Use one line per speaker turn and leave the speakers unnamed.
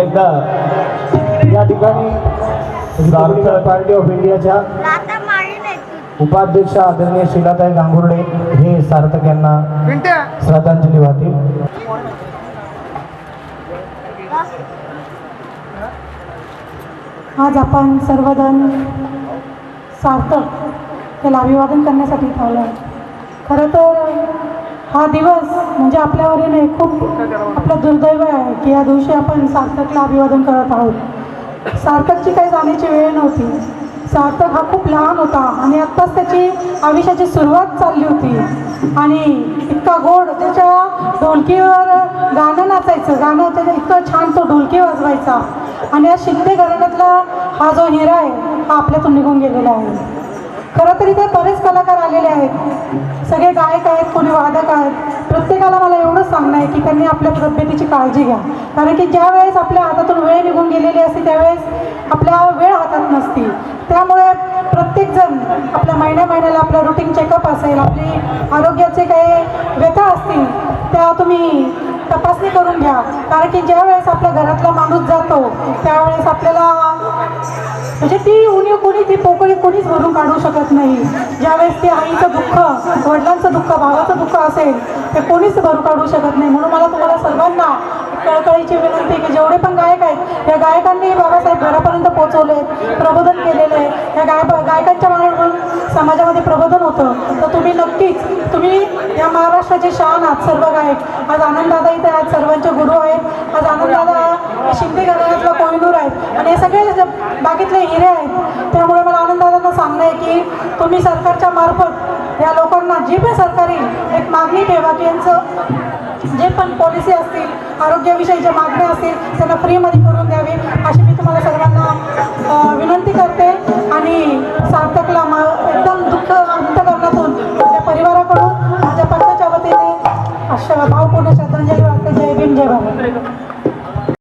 आता या ठिकाणी रिपब्लिकन पार्टी ऑफ इंडियाच्या. उपाध्यक्ष आदरणीय शिलाताई गांगुर्डे हे सार्थक यांना श्रद्धांजली वाहतील
आज आपण सर्वजण सार्थक याला अभिवादन करण्यासाठी आहे खरं तर हा दिवस म्हणजे आपल्यावर नाही खूप आपलं दुर्दैव आहे की या दिवशी आपण सार्थकला अभिवादन करत आहोत. सार्थकची काही जाण्याची वेळ नव्हती. सार्थक हा खूप लहान होता आणि आत्ताच त्याची आयुष्याची सुरुवात चालली होती. आणि इतका गोड त्याच्या ढोलकीवर गाणं नाचायचं. गाणं त्याच्या इतकं छान तो ढोलकी वाजवायचा. आणि या शिंदे घराण्यातला हा जो हिरा आहे हा आपल्यातून निघून गेलेला आहे. खरं तर ते बरेच कलाकार आलेले आहेत. सगळे गायक आहेत कोणी वादक आहेत प्रत्येकाला मला एवढंच सांगणं आहे की त्यांनी आपल्या तब्येतीची काळजी घ्या. कारण की ज्या वेळेस आपल्या हातातून वेळ निघून गेलेली असते त्यावेळेस आपल्या वेळ हातात नसती. त्यामुळे प्रत्येकजण आपल्या महिन्या महिन्याला आपलं रुटीन चेकअप असेल आपली आरोग्याचे काही व्यथा असतील त्या तुम्ही तपासणी करून घ्या. कारण की ज्या वेळेस आपल्या घरातला माणूस जातो त्यावेळेस आपल्याला म्हणजे ती उणीव कोणी ती पोकळी कोणीच भरून काढू शकत नाही. ज्यावेळेस ते आईचं दुःख वडिलांचं दुःख भावाचं दुःख असेल ते कोणीच भरून काढू शकत नाही. म्हणून मला तुम्हाला सर्वांना कळकळीची विनंती की जेवढे पण गायक आहेत या गायकांनी बाबासाहेब घरापर्यंत पोहोचवले प्रबोधन केलेलं आहे. या गाय गायकांच्या मागे समाजामध्ये प्रबोधन होतं तर तुम्ही नक्कीच तुम्ही या महाराष्ट्राचे शान आहात सर्व गायक. आज आनंददादा इथे आहेत सर्वांचे गुरु आहेत. आज आनंददादा शिंदे घराण्यातला कोहिनूर आहेत. आणि हे सगळे बाकीतले हिरे आहेत त्यामुळे मला आनंददादांना सांगणं आहे की तुम्ही सरकारच्या मार्फत या लोकांना जी पण सरकारी एक मागणी ठेवा की यांचं जे पण पॉलिसी असतील आरोग्याविषयी ज्या मागण्या असतील त्यांना फ्रीमध्ये करून द्यावी. भाव पूर्ण श्रद्धांजली वाटते जय भीम जय भारत.